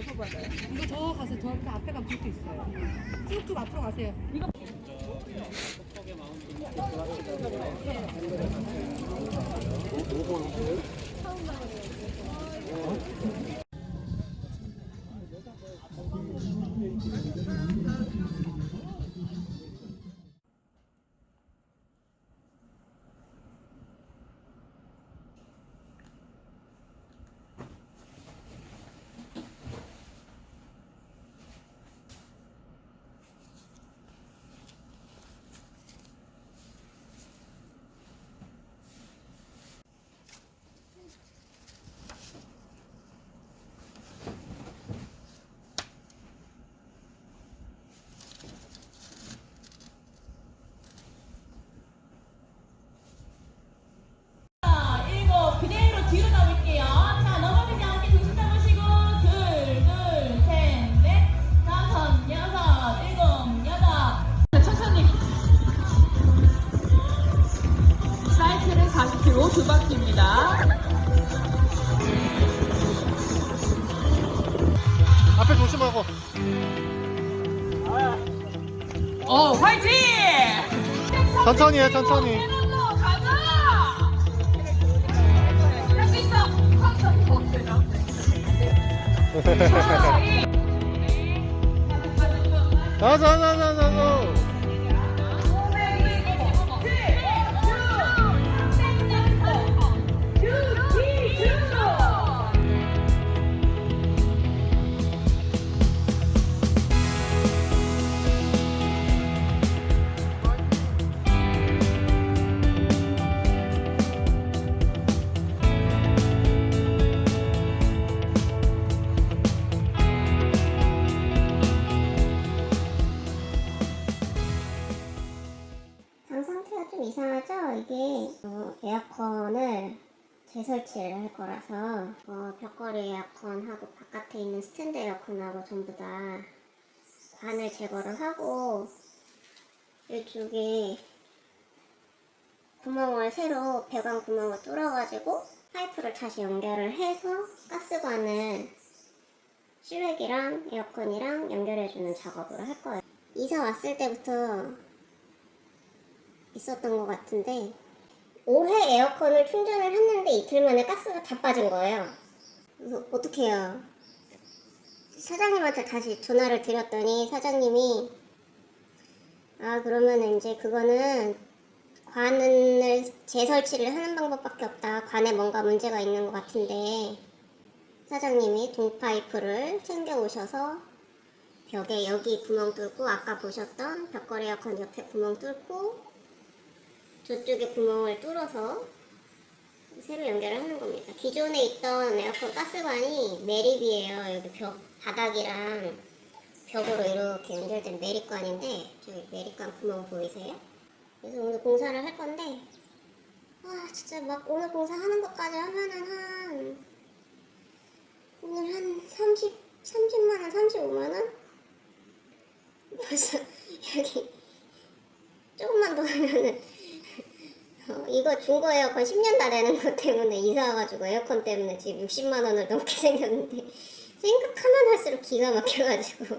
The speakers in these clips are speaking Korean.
어디서 받아요? 이거 저 가서 저 앞에 가면 볼 수 있어요. 쭉쭉 앞으로 가세요. 이거 자, 하고. 어, 화이팅! 천천히 해, 천천히. 가자! 할수 있어! 자자자자자 이상하죠? 이게 어, 에어컨을 재설치를 할 거라서 어, 벽걸이 에어컨하고 바깥에 있는 스탠드 에어컨하고 전부 다 관을 제거를 하고 이쪽에 구멍을 새로 배관 구멍을 뚫어가지고 파이프를 다시 연결을 해서 가스관을 실외기랑 에어컨이랑 연결해주는 작업을 할 거예요. 이사 왔을 때부터 있었던 것 같은데 올해 에어컨을 충전을 했는데 이틀 만에 가스가 다 빠진 거예요. 그래서 어떡해요. 사장님한테 다시 전화를 드렸더니 사장님이 아 그러면 이제 그거는 관을 재설치를 하는 방법밖에 없다. 관에 뭔가 문제가 있는 것 같은데 사장님이 동파이프를 챙겨 오셔서 벽에 여기 구멍 뚫고 아까 보셨던 벽걸이 에어컨 옆에 구멍 뚫고 저쪽에 구멍을 뚫어서 새로 연결을 하는 겁니다. 기존에 있던 에어컨 가스관이 매립이에요. 여기 벽 바닥이랑 벽으로 이렇게 연결된 메리관인데 저기 메리관 구멍 보이세요? 그래서 오늘 공사를 할 건데 아 진짜 막 오늘 공사하는 것까지 하면은 한 오늘 한 30, 30만 원, 35만 원? 벌써 여기 조금만 더 하면은 어, 이거 중고 에어컨 10년 다 되는 것 때문에 이사 와가지고 에어컨 때문에 지금 60만 원을 넘게 생겼는데 생각하면 할수록 기가 막혀가지고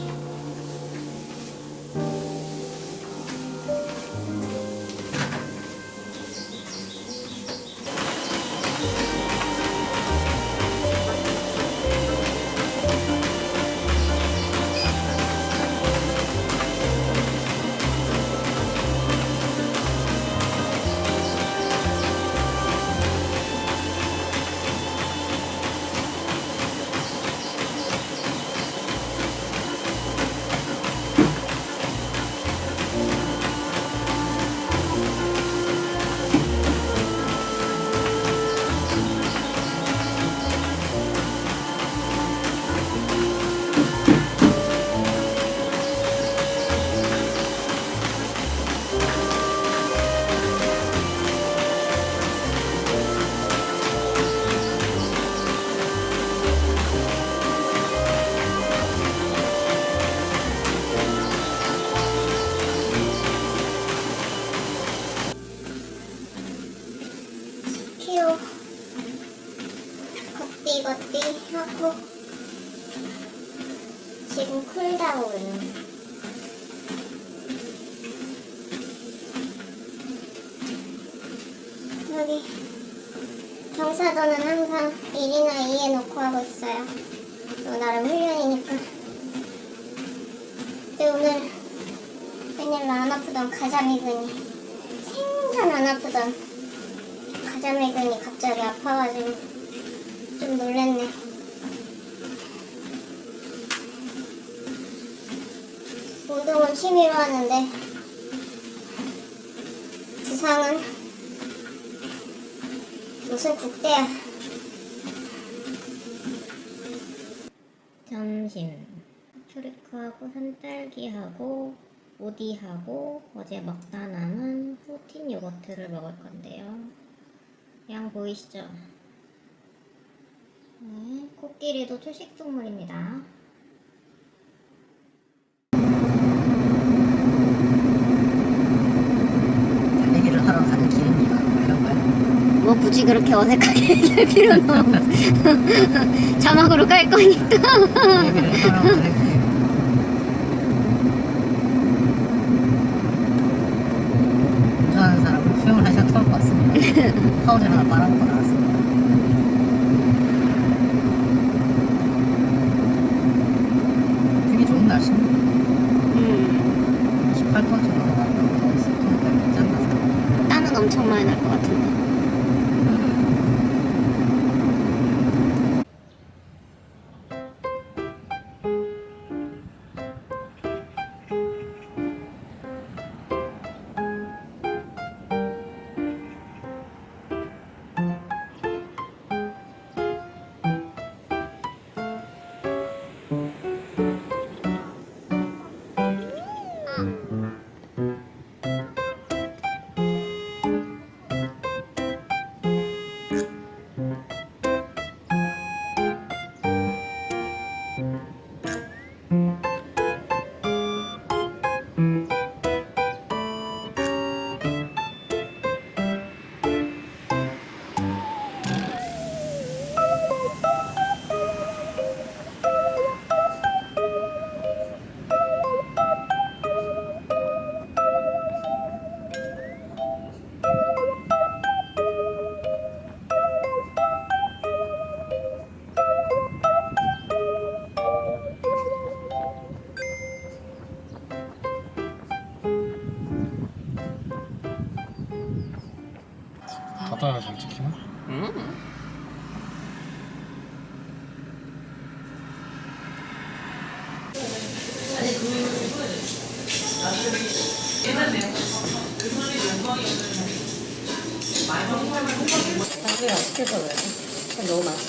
Jesus. 여기 경사도는 항상 1이나 2에 놓고 하고 있어요 또 나름 훈련이니까 근데 오늘 웬일로 안 아프던 가자미근이 생전 안 아프던 가자미근이 갑자기 아파가지고 좀 놀랬네. 운동은 취미로 하는데 부상은 무슨 국대야. 점심 추리크하고 산딸기하고 오디하고 어제 먹다 남은 프로틴 요거트를 먹을 건데요. 양 보이시죠? 네, 코끼리도 초식 동물입니다. 달리기를 하러 가는 길입니다. 이런 거야. 뭐 굳이 그렇게 어색하게 얘기할 필요는 없 자막으로 깔 거니까. 운전하는 사람은 수영을 하셔야 토할 것 같습니다. 파우질 하나 빨아먹고 나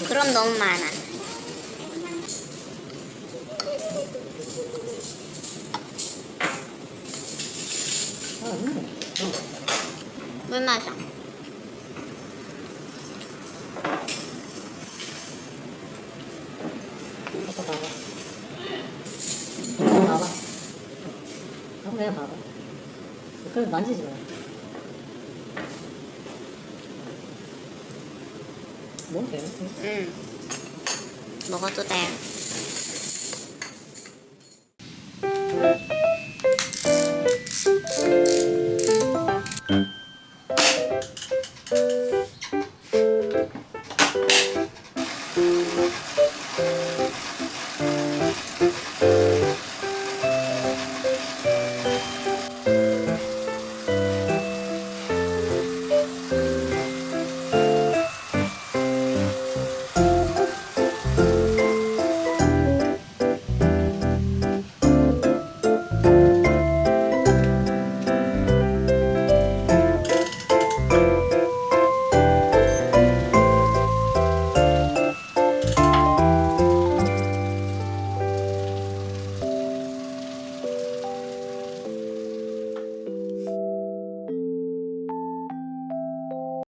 그럼 너무 많아. 아, 마셔. 아빠 봐봐. 그냥 봐봐. 그걸 만지지 마. 뭐 돼요? 응. 먹어도 돼.